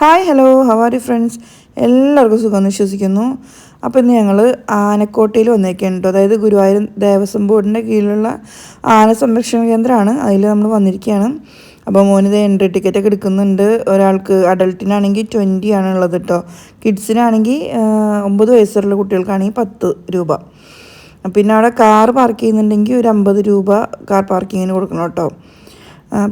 Hi hello ഹവാരി friends എല്ലാവർക്കും സുഖമെന്ന് വിശ്വസിക്കുന്നു. അപ്പോൾ ഇന്ന് ഞങ്ങൾ ആനക്കോട്ടയിൽ കേട്ടോ. അതായത് ഗുരുവായൂർ ദേവസ്വം ബോർഡിന്റെ കീഴിലുള്ള ആന സംരക്ഷണ കേന്ദ്രമാണ്. അതിൽ നമ്മൾ വന്നിരിക്കുകയാണ്. അപ്പോൾ മോനിത് എൻട്രി ടിക്കറ്റ് ഒക്കെ എടുക്കുന്നുണ്ട്. ഒരാൾക്ക് അഡൾട്ടിനാണെങ്കിൽ ട്വന്റി ആണ് ഉള്ളത് കേട്ടോ. കിഡ്സിനാണെങ്കിൽ ഒമ്പത് വയസ്സുള്ള കുട്ടികൾക്കാണെങ്കിൽ പത്ത് രൂപ. പിന്നെ അവിടെ കാർ പാർക്ക് ചെയ്യുന്നുണ്ടെങ്കിൽ ഒരു അമ്പത് രൂപ കാർ പാർക്കിങ്ങിന് കൊടുക്കണം കേട്ടോ.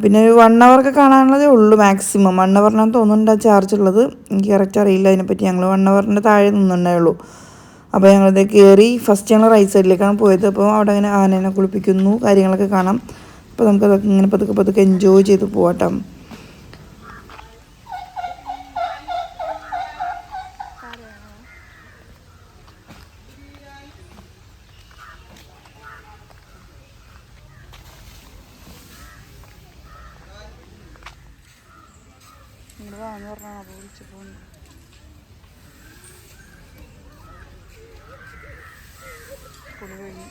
പിന്നെ ഒരു വൺ അവർക്ക് കാണാനുള്ളതേ ഉള്ളൂ മാക്സിമം വൺ അവറിനാണ് തോന്നുന്നുണ്ട് ആ ചാർജ് ഉള്ളത്. എനിക്ക് കറക്റ്റ് അറിയില്ല അതിനെപ്പറ്റി. ഞങ്ങൾ വൺ അവറിന്റെ താഴെ നിന്നുണ്ടായുള്ളൂ അപ്പോൾ ഞങ്ങളിത് കയറി ഫസ്റ്റ് ഞങ്ങൾ റൈറ്റ് സൈഡിലേക്കാണ് പോയത്. അപ്പോൾ അവിടെ അങ്ങനെ ആനേനെ കുളിപ്പിക്കുന്നു കാര്യങ്ങളൊക്കെ കാണാം. അപ്പോൾ നമുക്കതൊക്കെ ഇങ്ങനെ പതുക്കെ പതുക്കെ എൻജോയ് ചെയ്ത് പോകട്ടോ ഇങ്ങോട്ട് വാന്ന് പറഞ്ഞാണ് അപ്പോൾ വിളിച്ചു പോകുന്നത് കുളി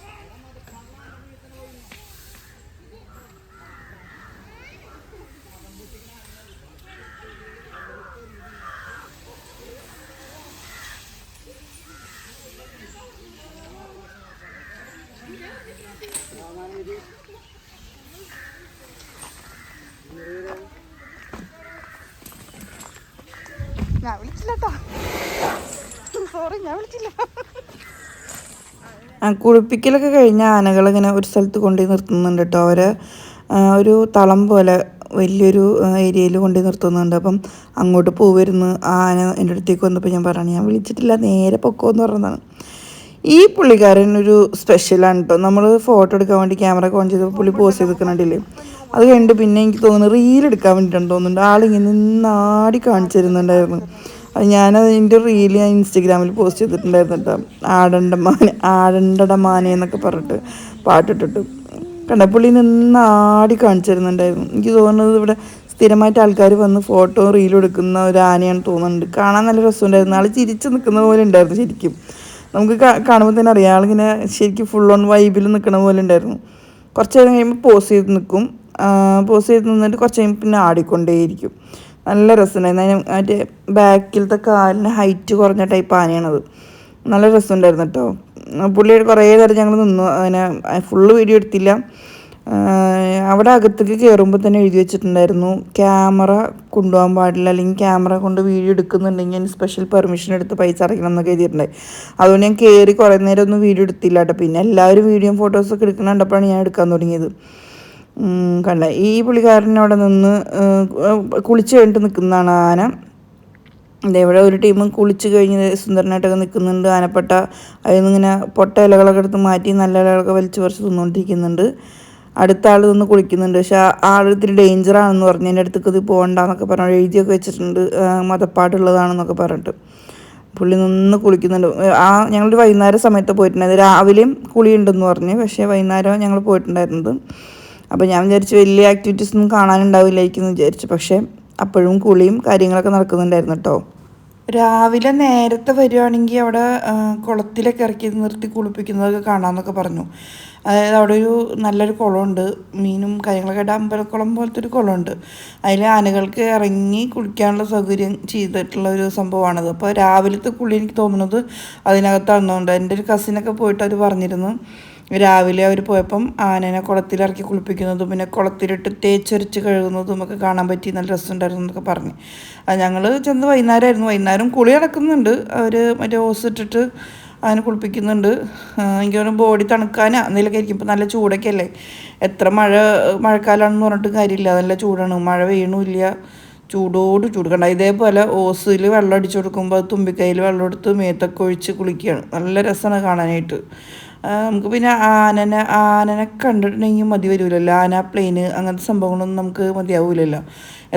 ഞാൻ വിളിച്ചില്ല സോറി ഞാൻ വിളിച്ചില്ല കുളിപ്പിക്കലൊക്കെ കഴിഞ്ഞ ആനകൾ ഇങ്ങനെ ഒരു സ്ഥലത്ത് കൊണ്ടുപോയി നിർത്തുന്നുണ്ട് കേട്ടോ. അവരെ ഒരു തളം പോലെ വലിയൊരു ഏരിയയിൽ കൊണ്ടു നിർത്തുന്നുണ്ട്. അപ്പം അങ്ങോട്ട് പോവരുന്നു ആന എന്റെ അടുത്തേക്ക് വന്നപ്പോൾ ഞാൻ പറഞ്ഞു ഞാൻ വിളിച്ചിട്ടില്ല നേരെ പൊക്കോ എന്ന് പറഞ്ഞതാണ്. ഈ പുള്ളിക്കാരൻ ഒരു സ്പെഷ്യലാണ് കേട്ടോ. നമ്മൾ ഫോട്ടോ എടുക്കാൻ വേണ്ടി ക്യാമറ ഓൺ ചെയ്തപ്പോൾ പുള്ളി പോസ്റ്റ് ചെയ്ത് നിൽക്കുന്നുണ്ടല്ലേ? അത് കഴിഞ്ഞിട്ട് പിന്നെ എനിക്ക് തോന്നുന്നു റീൽ എടുക്കാൻ വേണ്ടിയിട്ടാണ് തോന്നുന്നുണ്ട്. ആളിങ്ങനെ നിന്നാടി കാണിച്ചു തരുന്നുണ്ടായിരുന്നു. അത് ഞാനത് എന്റെ റീൽ ഞാൻ ഇൻസ്റ്റഗ്രാമിൽ പോസ്റ്റ് ചെയ്തിട്ടുണ്ടായിരുന്നു കേട്ടോ ആടണ്ടമാനെ ആടണ്ടടമാനെ എന്നൊക്കെ പറഞ്ഞിട്ട് പാട്ടിട്ടിട്ട്. കണ്ടപ്പുള്ളി നിന്ന് ആടി കാണിച്ചിരുന്നുണ്ടായിരുന്നു. എനിക്ക് തോന്നുന്നത് ഇവിടെ സ്ഥിരമായിട്ട് ആൾക്കാർ വന്ന് ഫോട്ടോ റീലും എടുക്കുന്ന ഒരു ആനയാണ് തോന്നുന്നുണ്ട്. കാണാൻ നല്ല രസമുണ്ടായിരുന്നു. ആൾ ചിരിച്ചു നിൽക്കുന്ന പോലെ ഉണ്ടായിരുന്നു ശരിക്കും. നമുക്ക് കാണുമ്പോൾ തന്നെ അറിയാം. ആളിങ്ങനെ ശരിക്കും ഫുൾ ഓൺ വൈബിൽ നിൽക്കുന്ന പോലെ ഉണ്ടായിരുന്നു. കുറച്ച് നേരം കഴിയുമ്പോൾ പോസ് ചെയ്ത് നിൽക്കും. പോസ് ചെയ്ത് നിന്നിട്ട് കുറച്ച് കഴിയുമ്പോൾ പിന്നെ ആടിക്കൊണ്ടേയിരിക്കും. നല്ല രസമുണ്ടായിരുന്നു അതിന് മറ്റേ ബാക്കിലത്തെ കാലിന് ഹൈറ്റ് കുറഞ്ഞ ടൈപ്പ് ആനയാണത്. നല്ല രസമുണ്ടായിരുന്നു കേട്ടോ പുള്ളി കുറേ നേരം ഞങ്ങൾ നിന്നു. അതിനെ ഫുള്ള് വീഡിയോ എടുത്തില്ല. അവിടെ അകത്തേക്ക് കയറുമ്പോൾ തന്നെ എഴുതി വെച്ചിട്ടുണ്ടായിരുന്നു. ക്യാമറ കൊണ്ടുപോകാൻ പാടില്ല. അല്ലെങ്കിൽ ക്യാമറ കൊണ്ട് വീഡിയോ എടുക്കുന്നുണ്ടെങ്കിൽ ഞാൻ സ്പെഷ്യൽ പെർമിഷൻ എടുത്ത് പൈസ അടയ്ക്കണം എന്നൊക്കെ എഴുതിയിട്ടുണ്ടായി അതുകൊണ്ട് ഞാൻ കയറി കുറേ നേരം ഒന്നും വീഡിയോ എടുത്തില്ല കേട്ടോ പിന്നെ എല്ലാവരും വീഡിയോയും ഫോട്ടോസൊക്കെ എടുക്കണം കണ്ടപ്പോഴാണ് ഞാൻ എടുക്കാൻ തുടങ്ങിയത്. കണ്ട. ഈ പുള്ളിക്കാരനവിടെ നിന്ന് കുളിച്ച് കഴിഞ്ഞിട്ട് നിൽക്കുന്നതാണ് ആന. ഇവിടെ ഒരു ടീം കുളിച്ച് കഴിഞ്ഞ് സുന്ദരനായിട്ടൊക്കെ നിൽക്കുന്നുണ്ട് ആനപ്പെട്ട അതിൽ നിന്നിങ്ങനെ പൊട്ട ഇലകളൊക്കെ എടുത്ത് മാറ്റി നല്ല ഇലകളൊക്കെ വലിച്ചു പറിച്ച് തിന്നുകൊണ്ടിരിക്കുന്നുണ്ട് അടുത്ത ആൾ നിന്ന് കുളിക്കുന്നുണ്ട്. പക്ഷെ ആൾ ഇത്തിരി ഡേഞ്ചറാണെന്ന് പറഞ്ഞു. എന്റെ അടുത്തേക്ക് ഇത് പോകണ്ടെന്നൊക്കെ പറഞ്ഞു എഴുതിയൊക്കെ വെച്ചിട്ടുണ്ട്. മതപ്പാടുള്ളതാണെന്നൊക്കെ പറഞ്ഞിട്ട്. പുള്ളി നിന്ന് കുളിക്കുന്നുണ്ട്. ആ ഞങ്ങൾ വൈകുന്നേരം സമയത്ത് പോയിട്ടുണ്ടായിരുന്നു. രാവിലെയും കുളിയുണ്ടെന്ന് പറഞ്ഞു. പക്ഷേ വൈകുന്നേരം ഞങ്ങൾ പോയിട്ടുണ്ടായിരുന്നത്. അപ്പോൾ ഞാൻ വിചാരിച്ചു വലിയ ആക്ടിവിറ്റീസ് ഒന്നും കാണാനുണ്ടാവില്ലായിരിക്കും എന്ന് വിചാരിച്ചു. പക്ഷേ അപ്പോഴും കുളിയും കാര്യങ്ങളൊക്കെ നടക്കുന്നുണ്ടായിരുന്നു കേട്ടോ രാവിലെ നേരത്തെ വരികയാണെങ്കിൽ അവിടെ കുളത്തിലൊക്കെ ഇറക്കി നിർത്തി കുളിപ്പിക്കുന്നതൊക്കെ കാണാമെന്നൊക്കെ പറഞ്ഞു. അതായത് അവിടെ ഒരു നല്ലൊരു കുളമുണ്ട്. മീനും കാര്യങ്ങളൊക്കെ ആയിട്ട് അമ്പലക്കുളം പോലത്തെ ഒരു കുളമുണ്ട്. അതിൽ ആനകൾക്ക് ഇറങ്ങി കുളിക്കാനുള്ള സൗകര്യം ചെയ്തിട്ടുള്ള ഒരു സംഭവമാണത്. അപ്പോൾ രാവിലത്തെ കുളി എനിക്ക് തോന്നുന്നത് അതിനകത്താണെന്നുണ്ട് എന്റെ ഒരു കസിനൊക്കെ പോയിട്ട് അവർ പറഞ്ഞിരുന്നു. രാവിലെ അവർ പോയപ്പം ആനേനെ കുളത്തിലിറക്കി കുളിപ്പിക്കുന്നതും പിന്നെ കുളത്തിലിട്ട് തേച്ചൊരച്ച് കഴുകുന്നതും ഒക്കെ കാണാൻ പറ്റി നല്ല രസമുണ്ടായിരുന്നു എന്നൊക്കെ പറഞ്ഞു. അത് ഞങ്ങൾ ചെന്ന് വൈകുന്നേരമായിരുന്നു. വൈകുന്നേരം കുളി നടക്കുന്നുണ്ട്. അവർ മറ്റേ ഓസ് ഇട്ടിട്ട് അതിനെ കുളിപ്പിക്കുന്നുണ്ട്. എനിക്ക് ബോഡി തണുക്കാനാ. എന്തെങ്കിലുമൊക്കെ ആയിരിക്കും. ഇപ്പം നല്ല ചൂടൊക്കെ അല്ലേ? എത്ര മഴ മഴക്കാലമാണെന്ന് പറഞ്ഞിട്ട് കാര്യമില്ല. നല്ല ചൂടാണ്. മഴ വീണുമില്ല ചൂടോട് ചൂട്. കണ്ട? ഇതേപോലെ ഓസിൽ വെള്ളം അടിച്ചു കൊടുക്കുമ്പോൾ തുമ്പിക്കൈയിൽ വെള്ളം എടുത്ത് മേത്തൊക്കെ ഒഴിച്ച് കുളിക്കുകയാണ്. നല്ല രസമാണ് കാണാനായിട്ട്. നമുക്ക് പിന്നെ ആനന ആനനെ കണ്ടിട്ടുണ്ടെങ്കിൽ മതി വരുമല്ലോ ആന പ്ലെയിന് അങ്ങനത്തെ സംഭവങ്ങളൊന്നും നമുക്ക് മതിയാവില്ലല്ലോ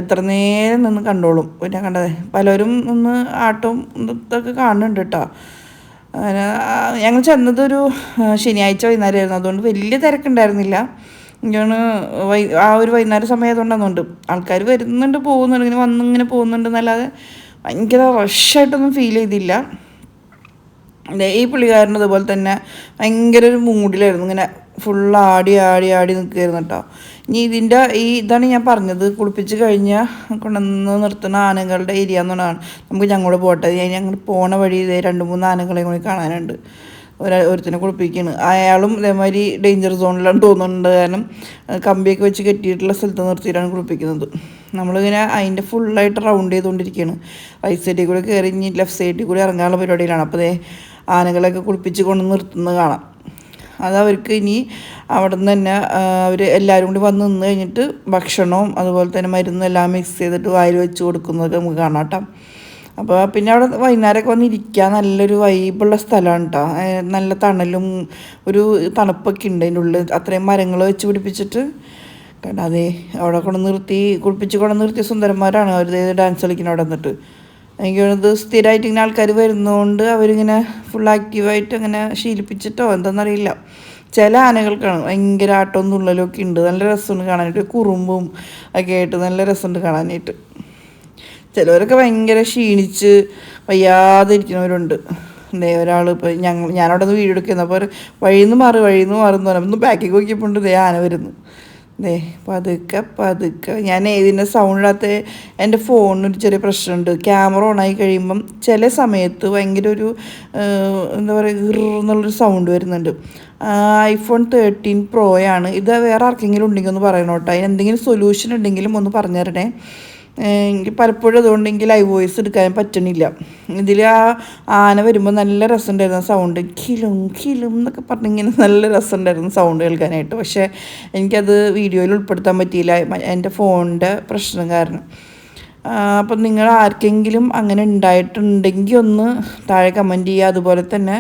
എത്ര നേരം നിന്ന് കണ്ടോളും. പിന്നെ കണ്ടത് പലരും ഒന്ന് ആട്ടും ഇതൊക്കെ കാണുന്നുണ്ട് കേട്ടോ. ഞങ്ങൾ ചെന്നതൊരു ശനിയാഴ്ച വൈകുന്നേരമായിരുന്നു അതുകൊണ്ട് വലിയ തിരക്കുണ്ടായിരുന്നില്ല. എനിക്കാണ് വൈ ആ ഒരു വൈകുന്നേര സമയമായതുകൊണ്ട് ആൾക്കാർ വരുന്നുണ്ട് പോകുന്നുണ്ട് ഇങ്ങനെ വന്നിങ്ങനെ പോകുന്നുണ്ട് എന്നല്ലാതെ ഭയങ്കര റഷായിട്ടൊന്നും ഫീൽ ചെയ്തില്ല. ഈ പുള്ളിക്കാരൻ അതുപോലെ തന്നെ ഭയങ്കര ഒരു മൂഡിലായിരുന്നു. ഇങ്ങനെ ഫുൾ ആടി ആടി ആടി നിൽക്കുകയായിരുന്നു കേട്ടോ. ഇനി ഇതിന്റെ ഈ ഇതാണ് ഞാൻ പറഞ്ഞത് കുളിപ്പിച്ച് കഴിഞ്ഞാൽ കൊണ്ടുവന്ന് നിർത്തുന്ന ആനകളുടെ ഏരിയ എന്നുള്ളതാണ്. നമുക്ക് ഞങ്ങളോട് പോട്ടെ. ഞങ്ങൾ പോണ വഴി ഇതേ രണ്ട് മൂന്ന് ആനകളെയും കൂടി കാണാനുണ്ട്. ഒരാൾ ഒരുത്തിനെ കുളിപ്പിക്കുകയാണ്. അയാളും ഇതേമാതിരി ഡേഞ്ചർ സോണിലാണ് തോന്നുന്നുണ്ട്. കാരണം കമ്പിയൊക്കെ വെച്ച് കെട്ടിയിട്ടുള്ള സ്ഥലത്ത് നിർത്തിയിട്ടാണ് കുളിപ്പിക്കുന്നത്. നമ്മളിങ്ങനെ അതിന്റെ ഫുള്ളായിട്ട് റൗണ്ട് ചെയ്തുകൊണ്ടിരിക്കുകയാണ്. റൈറ്റ് സൈഡിൽ കൂടി കയറി ഇനി ലെഫ്റ്റ് സൈഡിൽ കൂടി ഇറങ്ങാനുള്ള പരിപാടിയിലാണ്. അപ്പോൾ അതേ ആനകളൊക്കെ കുളിപ്പിച്ച് കൊണ്ട് നിർത്തുന്നത് കാണാം. അത് അവർക്ക് ഇനി അവിടെ നിന്ന് തന്നെ അവർ എല്ലാവരും കൂടി വന്ന് നിന്ന് കഴിഞ്ഞിട്ട് ഭക്ഷണവും അതുപോലെ തന്നെ മരുന്നും എല്ലാം മിക്സ് ചെയ്തിട്ട് വായിൽ വെച്ച് കൊടുക്കുന്നതൊക്കെ നമുക്ക് കാണാം കേട്ടോ. അപ്പോൾ പിന്നെ അവിടെ വൈകുന്നേരമൊക്കെ വന്ന് നല്ലൊരു വൈബുള്ള സ്ഥലമാണ് കേട്ടോ. നല്ല തണലും ഒരു തണുപ്പൊക്കെ ഉണ്ട് അതിന്റെ ഉള്ളിൽ. അത്രയും മരങ്ങൾ വെച്ച് പിടിപ്പിച്ചിട്ട് കണ്ടാതെ അവിടെ കൊണ്ട് നിർത്തി കുളിപ്പിച്ച് കൊണ്ട് നിർത്തിയ സുന്ദരന്മാരാണ് അവർ ഡാൻസ് കളിക്കുന്ന അവിടെ നിന്നിട്ട് എനിക്ക് തോന്നുന്നത് സ്ഥിരമായിട്ട് ഇങ്ങനെ ആൾക്കാർ വരുന്നതുകൊണ്ട് അവരിങ്ങനെ ഫുൾ ആക്റ്റീവായിട്ട് അങ്ങനെ ശീലിപ്പിച്ചിട്ടോ എന്താണെന്നറിയില്ല ചില ആനകൾക്കാണ് ഭയങ്കര ആട്ടവും തുള്ളലൊക്കെ ഉണ്ട്. നല്ല രസമുണ്ട് കാണാനായിട്ട്. കുറുമ്പും ഒക്കെ ആയിട്ട് നല്ല രസമുണ്ട് കാണാനായിട്ട്. ചിലവരൊക്കെ ഭയങ്കര ക്ഷീണിച്ച് വയ്യാതെ ഇരിക്കുന്നവരുണ്ട് ദേ ഒരാൾ ഇപ്പോൾ ഞങ്ങൾ ഞാനവിടെ നിന്ന് വീഡിയോ അപ്പോൾ വഴിയിൽ നിന്ന് മാറി വഴിയിൽ നിന്ന് മാറുന്നു പറയുമ്പോൾ ഒന്ന് ബാക്കിൽ നോക്കിയപ്പോൾ ദേ ആന വരുന്നു. ദേ പതുക്കെ പതുക്കെ. ഞാൻ ഏതിന്റെ സൗണ്ട് ഇടാത്ത എന്റെ ഫോണിനൊരു ചെറിയ പ്രശ്നമുണ്ട്. ക്യാമറ ഓണായി കഴിയുമ്പം ചില സമയത്ത് ഭയങ്കര ഒരു എന്താ പറയുക എന്നുള്ളൊരു സൗണ്ട് വരുന്നുണ്ട്. ഐഫോൺ തേർട്ടീൻ പ്രോയാണ് ഇത് വേറെ ആർക്കെങ്കിലും ഉണ്ടെങ്കിൽ ഒന്ന് പറയണോട്ടോ. അതിന് എന്തെങ്കിലും സൊല്യൂഷൻ ഉണ്ടെങ്കിലും ഒന്ന് പറഞ്ഞു തരണേ. എനിക്ക് പലപ്പോഴും അതുകൊണ്ട് ഐ വോയിസ് എടുക്കാൻ പറ്റണില്ല. ഇതിൽ ആ ആന വരുമ്പോൾ നല്ല രസമുണ്ടായിരുന്നു. സൗണ്ട് കിലും കിലും എന്നൊക്കെ പറഞ്ഞിങ്ങനെ നല്ല രസമുണ്ടായിരുന്നു സൗണ്ട് കേൾക്കാനായിട്ട്. പക്ഷേ എനിക്കത് വീഡിയോയിൽ ഉൾപ്പെടുത്താൻ പറ്റിയില്ല. എന്റെ ഫോണിന്റെ പ്രശ്നം കാരണം. അപ്പം നിങ്ങൾ ആർക്കെങ്കിലും അങ്ങനെ ഉണ്ടായിട്ടുണ്ടെങ്കിൽ ഒന്ന് താഴെ കമന്റ് ചെയ്യുക. അതുപോലെ തന്നെ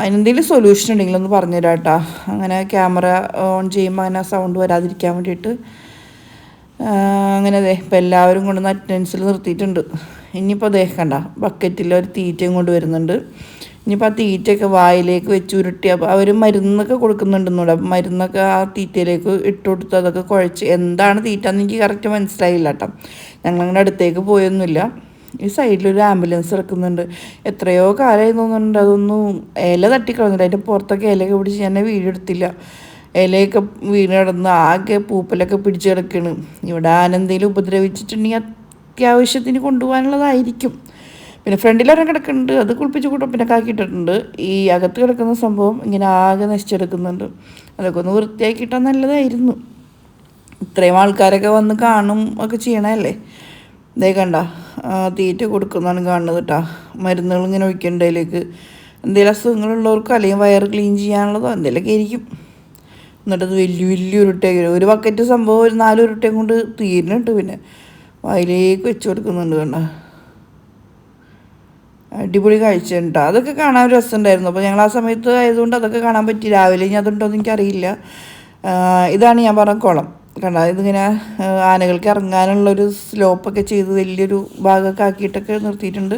അതിനെന്തെങ്കിലും സൊല്യൂഷൻ ഉണ്ടെങ്കിൽ ഒന്ന് പറഞ്ഞുതരാം കേട്ടോ അങ്ങനെ ക്യാമറ ഓൺ ചെയ്യുമ്പോൾ അങ്ങനെ സൗണ്ട് വരാതിരിക്കാൻ വേണ്ടിയിട്ട് അങ്ങനെ അതെ ഇപ്പം എല്ലാവരും കൊണ്ടുവന്ന് അറ്റൻഡൻസിൽ നിർത്തിയിട്ടുണ്ട്. ഇനിയിപ്പോൾ കണ്ട ബക്കറ്റിൽ ഒരു തീറ്റയും കൊണ്ട് വരുന്നുണ്ട്. ഇനിയിപ്പോൾ ആ തീറ്റയൊക്കെ വായിലേക്ക് വെച്ച് ഉരുട്ടി അപ്പോൾ അവർ മരുന്നൊക്കെ കൊടുക്കുന്നുണ്ടെന്നൂടെ. മരുന്നൊക്കെ ആ തീറ്റയിലേക്ക് ഇട്ട് കൊടുത്ത് അതൊക്കെ കുഴച്ച് എന്താണ് തീറ്റ എന്ന് എനിക്ക് കറക്റ്റ് മനസ്സിലായില്ല കേട്ടോ. ഞങ്ങളങ്ങനെ അടുത്തേക്ക് പോയൊന്നുമില്ല. ഈ സൈഡിലൊരു ആംബുലൻസ് ഇറക്കുന്നുണ്ട് എത്രയോ കാലമായി തോന്നുന്നുണ്ട്. അതൊന്നും ഇല തട്ടിക്കളഞ്ഞില്ല. അതിന്റെ പുറത്തൊക്കെ ഇലയൊക്കെ പിടിച്ച് ഞാൻ വീഡിയോ ഇലയൊക്കെ വീണ് കിടന്ന് ആകെ പൂപ്പലൊക്കെ പിടിച്ച് കിടക്കണ്. ഇവിടെ ആനന്ദയിൽ ഉപദ്രവിച്ചിട്ടുണ്ടെങ്കിൽ അത്യാവശ്യത്തിന് കൊണ്ടുപോകാനുള്ളതായിരിക്കും. പിന്നെ ഫ്രണ്ടിലൊരെണ്ണം കിടക്കുന്നുണ്ട്. അത് കുളിപ്പിച്ച് കൂട്ടും പിന്നെ കാക്കിയിട്ടിട്ടുണ്ട് ഈ അകത്ത് കിടക്കുന്ന സംഭവം ഇങ്ങനെ ആകെ നശിച്ചെടുക്കുന്നുണ്ട്. അതൊക്കെ ഒന്ന് വൃത്തിയാക്കിയിട്ടാൽ നല്ലതായിരുന്നു. ഇത്രയും ആൾക്കാരൊക്കെ വന്ന് കാണും ഒക്കെ ചെയ്യണമല്ലേ ഇതേ കണ്ട തീറ്റ കൊടുക്കുന്നതാണ് കാണുന്നത് കേട്ടോ. മരുന്നുകൾ ഇങ്ങനെ ഒഴിക്കേണ്ടതിലേക്ക് എന്തെങ്കിലും അസുഖങ്ങളുള്ളവർക്കോ അല്ലെങ്കിൽ വയറ് ക്ലീൻ ചെയ്യാനുള്ളതോ എന്തെങ്കിലുമൊക്കെ ആയിരിക്കും. എന്നിട്ടത് വലിയ വലിയ ഉരുട്ടയൊക്കെ ഒരു ബക്കറ്റ് സംഭവം ഒരു നാല് ഉരുട്ടയും കൊണ്ട് തീരുന്നുണ്ട് പിന്നെ. വായിലേക്ക് വെച്ച് കൊടുക്കുന്നുണ്ട് കണ്ട. അടിപൊളി കാഴ്ച ഉണ്ട് അതൊക്കെ കാണാൻ രസമുണ്ടായിരുന്നു. അപ്പോൾ ഞങ്ങൾ ആ സമയത്ത് ആയതുകൊണ്ട് അതൊക്കെ കാണാൻ പറ്റി. രാവിലെ ഇനി അതുണ്ടോ എന്ന് എനിക്കറിയില്ല. ഇതാണ് ഞാൻ പറഞ്ഞ കുളം. കണ്ട? ഇതിങ്ങനെ ആനകൾക്ക് ഇറങ്ങാനുള്ളൊരു സ്ലോപ്പൊക്കെ ചെയ്ത് വലിയൊരു ഭാഗമൊക്കെ ആക്കിയിട്ടൊക്കെ നിർത്തിയിട്ടുണ്ട്.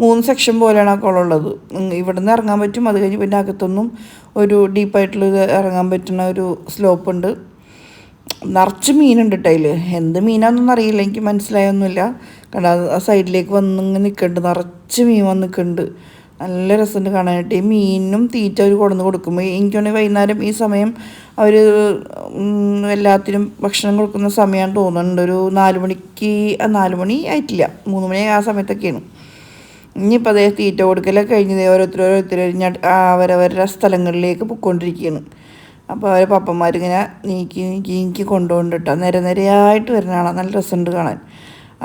മൂന്ന് സെക്ഷൻ പോലെയാണ് ആ കുളം ഉള്ളത്. ഇവിടെ നിന്ന് ഇറങ്ങാൻ പറ്റും. അത് കഴിഞ്ഞ് പിന്നെ അകത്തൊന്നും ഒരു ഡീപ്പായിട്ടുള്ള ഇറങ്ങാൻ പറ്റുന്ന ഒരു സ്ലോപ്പുണ്ട്. നിറച്ച് മീനുണ്ട് കേട്ടോ അതിൽ എന്ത് മീനാണെന്നൊന്നും അറിയില്ല. എനിക്ക് മനസ്സിലായൊന്നുമില്ല. കണ്ട? ആ സൈഡിലേക്ക് വന്നിങ്ങനെ നിൽക്കുന്നുണ്ട്. നിറച്ച് മീൻ വന്ന് നിൽക്കുന്നുണ്ട് നല്ല രസമുണ്ട് കാണാനായിട്ട്. ഈ മീനും തീറ്റ അവർ കൊണ്ടുവന്ന് കൊടുക്കുമ്പോൾ എനിക്കാണെങ്കിൽ വൈകുന്നേരം ഈ സമയം അവർ എല്ലാത്തിനും ഭക്ഷണം കൊടുക്കുന്ന സമയമാണ് തോന്നുന്നുണ്ട്. ഒരു നാല് മണിക്ക് നാല് മണി ആയിട്ടില്ല. മൂന്ന് മണി ആ സമയത്തൊക്കെയാണ്. ഇനിയിപ്പോൾ അതേ തീറ്റ കൊടുക്കലൊക്കെ കഴിഞ്ഞത് ഓരോരുത്തർ ഓരോരുത്തർ അവരവരുടെ സ്ഥലങ്ങളിലേക്ക് പൊയ്ക്കൊണ്ടിരിക്കുകയാണ്. അപ്പോൾ അവരെ പപ്പന്മാരിങ്ങനെ നീക്കി നീക്കി നീക്കി കൊണ്ടുപോകണ്ടിട്ടോ നിര നിരയായിട്ട് വരുന്നതാണ് നല്ല രസമുണ്ട് കാണാൻ.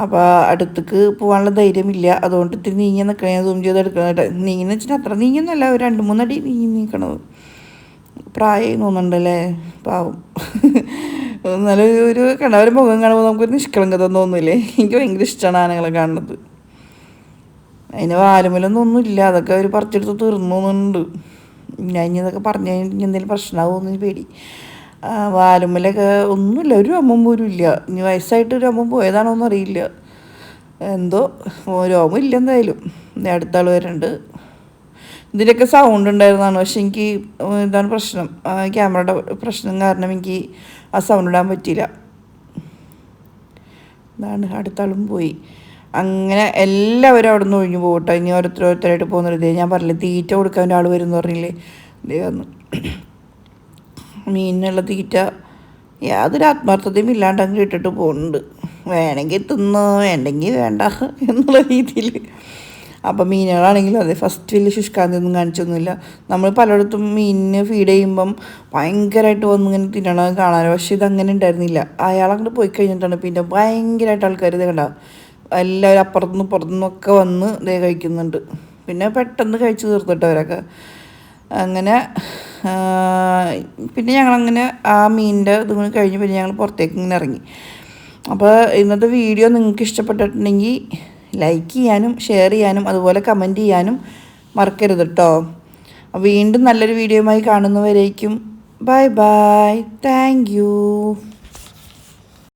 അപ്പോൾ അടുത്തേക്ക് പോകാനുള്ള ധൈര്യമില്ല. അതുകൊണ്ട് ഇത്തിരി നീങ്ങി നിൽക്കണേ സൂം ചെയ്ത് എടുക്കണേട്ടെ നീങ്ങി വെച്ചാൽ അത്ര നീങ്ങുന്നല്ല ഒരു രണ്ട് മൂന്നടി നീങ്ങി നിൽക്കണത് പ്രായം തോന്നുന്നുണ്ടല്ലേ? പാവം. എന്നാലും ഒരു കണ്ടവരെ മുഖം കാണുമ്പോൾ നമുക്കൊരു നിഷ്കളങ്കത തോന്നുന്നില്ലേ എനിക്ക് ഭയങ്കര ഇഷ്ടമാണ് ആനകളെ കാണുന്നത്. അതിന് വാലുമലൊന്നും ഒന്നുമില്ല. അതൊക്കെ അവർ പറിച്ചെടുത്ത് തീർന്നു എന്നുണ്ട് ഞാൻ ഇനി ഇതൊക്കെ പറഞ്ഞു കഴിഞ്ഞാൽ എന്തെങ്കിലും പ്രശ്നമാകുമെന്ന് പേടി. വാലുമ്മലൊക്കെ ഒന്നുമില്ല ഒരു അമ്മമ്പൂരും ഇല്ല. ഇനി വയസ്സായിട്ട് ഒരു അമ്മമ്പൂ ഏതാണോന്നും അറിയില്ല. എന്തോ രോമം ഇല്ല എന്തായാലും. അടുത്ത ആൾ വരുന്നുണ്ട്. ഇതിന്റെയൊക്കെ സൗണ്ട് ഉണ്ടായിരുന്നതാണ് പക്ഷെ എനിക്ക് ഇതാണ് പ്രശ്നം. ക്യാമറയുടെ പ്രശ്നം കാരണം എനിക്ക് ആ സൗണ്ട് ഇടാൻ പറ്റിയില്ല. ഇതാണ് അടുത്താളും പോയി. അങ്ങനെ എല്ലാവരും അവിടെ നിന്ന് ഒഴിഞ്ഞു പോകട്ടെ. ഇനി ഓരോരുത്തരോരുത്തരായിട്ട് പോകുന്നത് ഞാൻ പറഞ്ഞില്ലേ തീറ്റ കൊടുക്കാൻ ഒരാൾ വരും എന്ന് പറഞ്ഞില്ലേ. ദൈവം മീനിനുള്ള തീറ്റ. യാതൊരു ആത്മാർത്ഥതയും ഇല്ലാണ്ട് അങ്ങ് ഇട്ടിട്ട് പോകുന്നുണ്ട്. വേണമെങ്കിൽ തിന്നോ വേണ്ടെങ്കിൽ വേണ്ട എന്നുള്ള രീതിയിൽ. അപ്പം മീനുകളാണെങ്കിലും അതെ ഫസ്റ്റ് വലിയ ശുഷ്കാന്തി ഒന്നും കാണിച്ചൊന്നുമില്ല. നമ്മൾ പലയിടത്തും മീനിന് ഫീഡ് ചെയ്യുമ്പം ഭയങ്കരമായിട്ട് വന്ന് ഇങ്ങനെ തിന്നണം കാണാൻ പക്ഷേ ഇതങ്ങനെ ഉണ്ടായിരുന്നില്ല. അയാൾ അങ്ങോട്ട് പോയി കഴിഞ്ഞിട്ടാണ് പിന്നെ ഭയങ്കരമായിട്ട് ആൾക്കാർ ഇത് കണ്ട. എല്ലാവരും അപ്പുറത്തുനിന്ന് പുറത്തുനിന്നൊക്കെ വന്ന് ഇതേ കഴിക്കുന്നുണ്ട്. പിന്നെ പെട്ടെന്ന് കഴിച്ച് തീർത്തിട്ട് അവരൊക്കെ. അങ്ങനെ പിന്നെ ഞങ്ങളങ്ങനെ ആ മീനിന്റെ ഇതും കൂടി കഴിഞ്ഞ് പിന്നെ ഞങ്ങൾ പുറത്തേക്ക് ഇങ്ങനെ ഇറങ്ങി. അപ്പോൾ ഇന്നത്തെ വീഡിയോ നിങ്ങൾക്ക് ഇഷ്ടപ്പെട്ടിട്ടുണ്ടെങ്കിൽ ലൈക്ക് ചെയ്യാനും ഷെയർ ചെയ്യാനും അതുപോലെ കമന്റ് ചെയ്യാനും മറക്കരുത് കേട്ടോ വീണ്ടും നല്ലൊരു വീഡിയോയുമായി കാണുന്നവരേക്കും ബൈ ബൈ താങ്ക്